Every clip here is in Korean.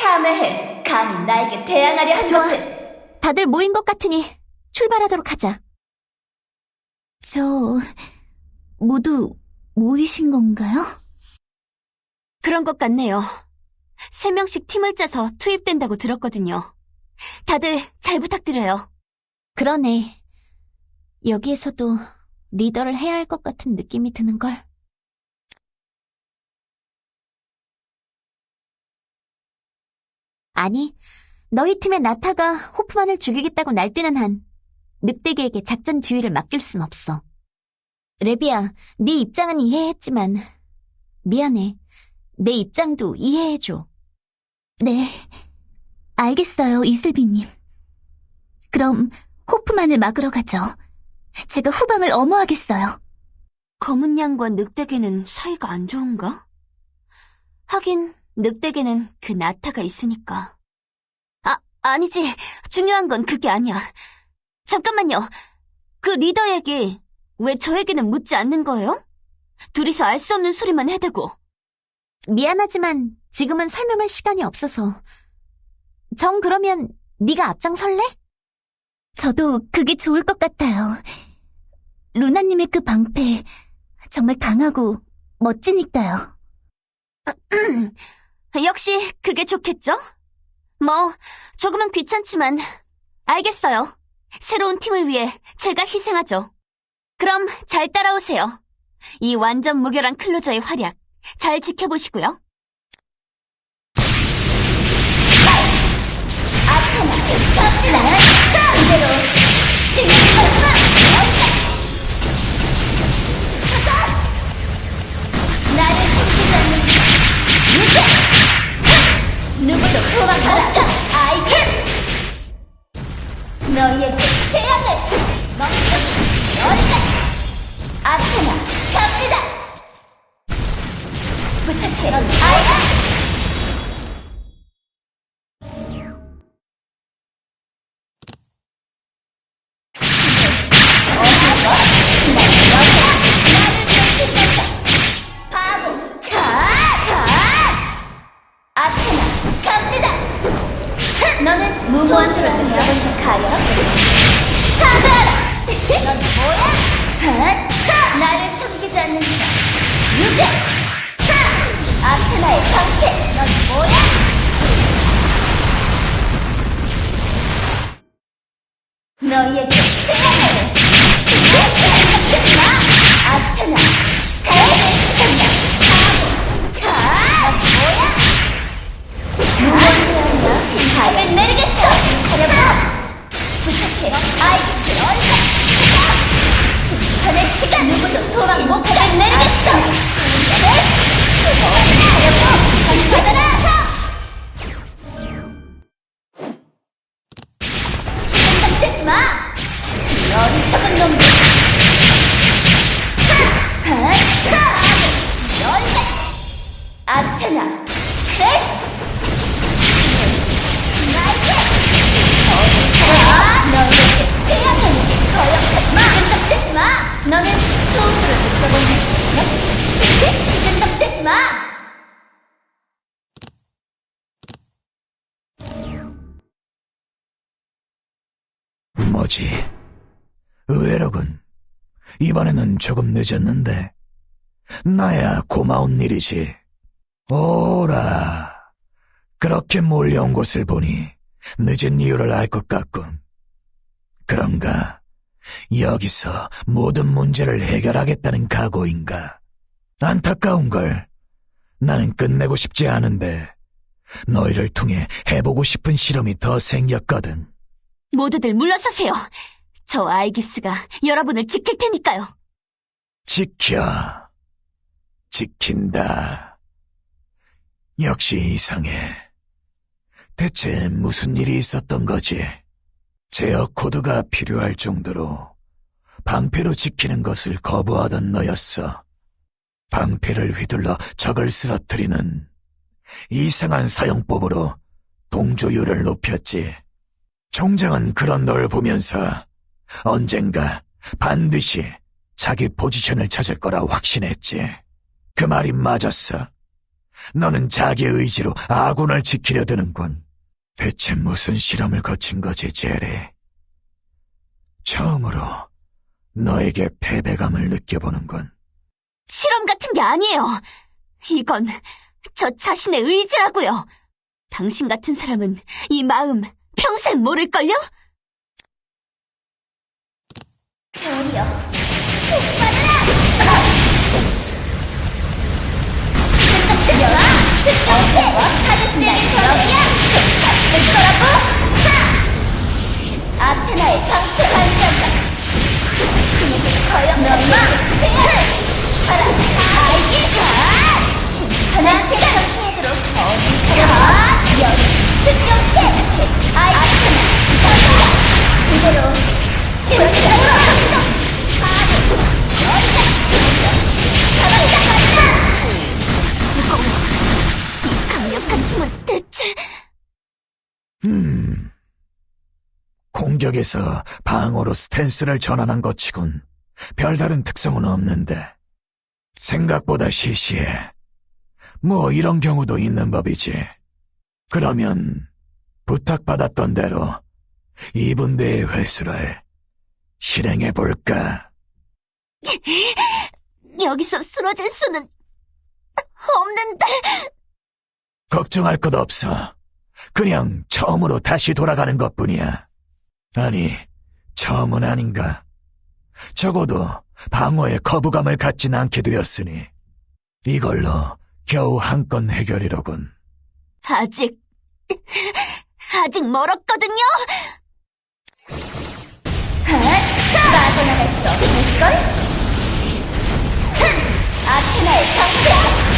참회해. 감히 나에게 대항하려 한 좋아. 것을. 다들 모인 것 같으니 출발하도록 하자. 저, 모두 모이신 건가요? 그런 것 같네요. 세 명씩 팀을 짜서 투입된다고 들었거든요. 다들 잘 부탁드려요. 그러네. 여기에서도 리더를 해야 할 것 같은 느낌이 드는걸. 아니, 너희 팀의 나타가 호프만을 죽이겠다고 날뛰는 한 늑대계에게 작전 지휘를 맡길 순 없어. 레비야, 네 입장은 이해했지만 미안해. 내 입장도 이해해줘. 네, 알겠어요, 이슬비님. 그럼 호프만을 막으러 가죠. 제가 후방을 엄호하겠어요. 검은 양과 늑대계는 사이가 안 좋은가? 하긴 늑대계는 그 나타가 있으니까. 아, 아니지. 중요한 건 그게 아니야. 잠깐만요. 그 리더에게 왜 저에게는 묻지 않는 거예요? 둘이서 알 수 없는 소리만 해대고. 미안하지만 지금은 설명할 시간이 없어서. 정 그러면 네가 앞장설래? 저도 그게 좋을 것 같아요. 루나님의 그 방패 정말 강하고 멋지니까요. 역시 그게 좋겠죠? 뭐 조금은 귀찮지만 알겠어요. 새로운 팀을 위해 제가 희생하죠. 그럼 잘 따라오세요. 이 완전 무결한 클로저의 활약 잘 지켜보시고요. 갑니다. 이대로 너희에게 재앙을 멈추기 어디까지. 아테나 차가라! 넌 뭐야? 하! 차! 나를 섬기지 않는 자, 유죄! 차! 아테나의 방패! 넌 뭐야? 너희에게 제안을! 하지 마! 이 어리석은 놈들! 아테나! 크래쉬! 나에게! 어디가! 너에게 제약하는 거역하지 마! 시근덕대지 마! 너는 소주를 적 있어? 시근덕대지 마! 뭐지? 의외로군. 이번에는 조금 늦었는데. 나야 고마운 일이지. 오라. 그렇게 몰려온 곳을 보니 늦은 이유를 알 것 같군. 그런가? 여기서 모든 문제를 해결하겠다는 각오인가? 안타까운 걸. 나는 끝내고 싶지 않은데 너희를 통해 해보고 싶은 실험이 더 생겼거든. 모두들 물러서세요. 저 아이기스가 여러분을 지킬 테니까요. 지켜. 지킨다. 역시 이상해. 대체 무슨 일이 있었던 거지? 제어 코드가 필요할 정도로 방패로 지키는 것을 거부하던 너였어. 방패를 휘둘러 적을 쓰러뜨리는 이상한 사용법으로 동조율을 높였지. 총장은 그런 널 보면서 언젠가 반드시 자기 포지션을 찾을 거라 확신했지. 그 말이 맞았어. 너는 자기 의지로 아군을 지키려 드는군. 대체 무슨 실험을 거친 거지, 제리? 처음으로 너에게 패배감을 느껴보는군. 실험 같은 게 아니에요. 이건 저 자신의 의지라고요. 당신 같은 사람은 이 마음 평생 모를걸요? 별이여 폭발해라 특별해 하드스의 저기야 좀 바쁠 거라고 차 아테나의 방패 반지한다 그에게 거역하지 힘은 대체 음. 공격에서 방어로 스탠스를 전환한 것 치곤 별다른 특성은 없는데 생각보다 시시해. 뭐 이런 경우도 있는 법이지. 그러면 부탁받았던 대로 이분대의 회수를 실행해 볼까? 여기서 쓰러질 수는 없는데 걱정할 것 없어. 그냥 처음으로 다시 돌아가는 것 뿐이야. 아니, 처음은 아닌가. 적어도 방어에 거부감을 갖진 않게 되었으니, 이걸로 겨우 한 건 해결이로군. 아직 아직 멀었거든요. 빠져나갈 수 없을걸? 흥! 아테나의 방패!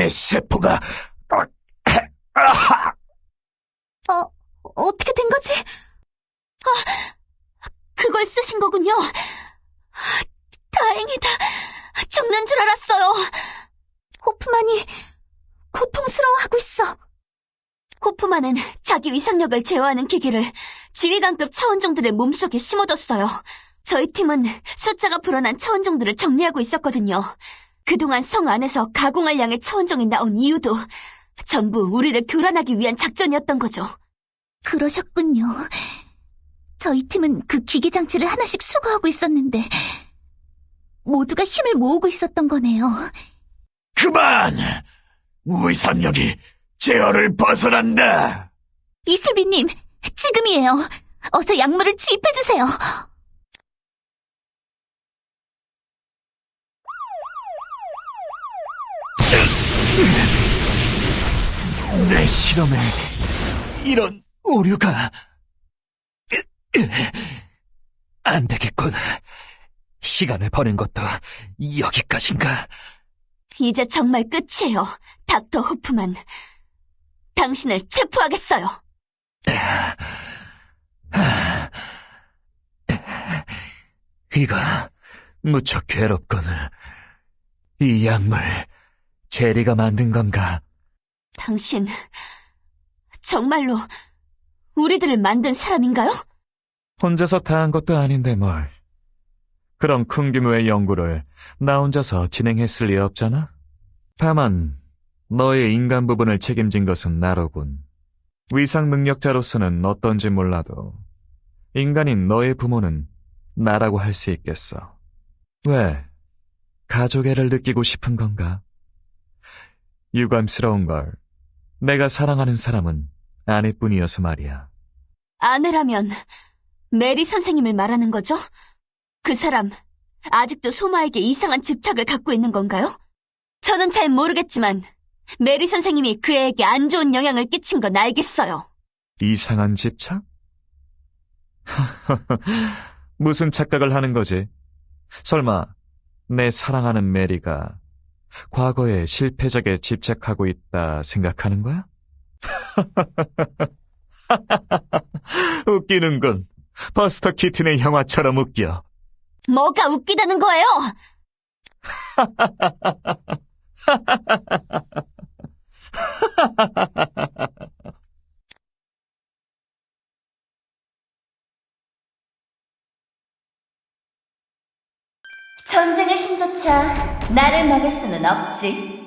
몸의 세포가, 어! 어 어떻게 된 거지? 아 그걸 쓰신 거군요. 아, 다행이다. 죽는 줄 알았어요. 호프만이 고통스러워하고 있어. 호프만은 자기 위상력을 제어하는 기기를 지휘관급 차원종들의 몸속에 심어뒀어요. 저희 팀은 숫자가 불어난 차원종들을 정리하고 있었거든요. 그동안 성 안에서 가공할 양의 차원종이 나온 이유도 전부 우리를 교란하기 위한 작전이었던 거죠. 그러셨군요. 저희 팀은 그 기계 장치를 하나씩 수거하고 있었는데 모두가 힘을 모으고 있었던 거네요. 그만! 위상력이 제어를 벗어난다! 이슬비님, 지금이에요. 어서 약물을 주입해주세요. 내 실험에 이런 오류가 안 되겠군. 시간을 버는 것도 여기까지인가? 이제 정말 끝이에요, 닥터 호프만. 당신을 체포하겠어요. 이거 무척 괴롭군. 이 약물 제리가 만든 건가? 당신, 정말로 우리들을 만든 사람인가요? 혼자서 다 한 것도 아닌데 뭘. 그런 큰 규모의 연구를 나 혼자서 진행했을 리 없잖아? 다만, 너의 인간 부분을 책임진 것은 나로군. 위상 능력자로서는 어떤지 몰라도, 인간인 너의 부모는 나라고 할 수 있겠어. 왜? 가족애를 느끼고 싶은 건가? 유감스러운 걸, 내가 사랑하는 사람은 아내뿐이어서 말이야. 아내라면 메리 선생님을 말하는 거죠? 그 사람, 아직도 소마에게 이상한 집착을 갖고 있는 건가요? 저는 잘 모르겠지만, 메리 선생님이 그 애에게 안 좋은 영향을 끼친 건 알겠어요. 이상한 집착? 무슨 착각을 하는 거지? 설마 내 사랑하는 메리가 과거의 실패작에 집착하고 있다 생각하는 거야? 웃기는군. 버스터 키튼의 영화처럼 웃겨. 뭐가 웃기다는 거예요? 전쟁의 신조차 나를 막을 수는 없지.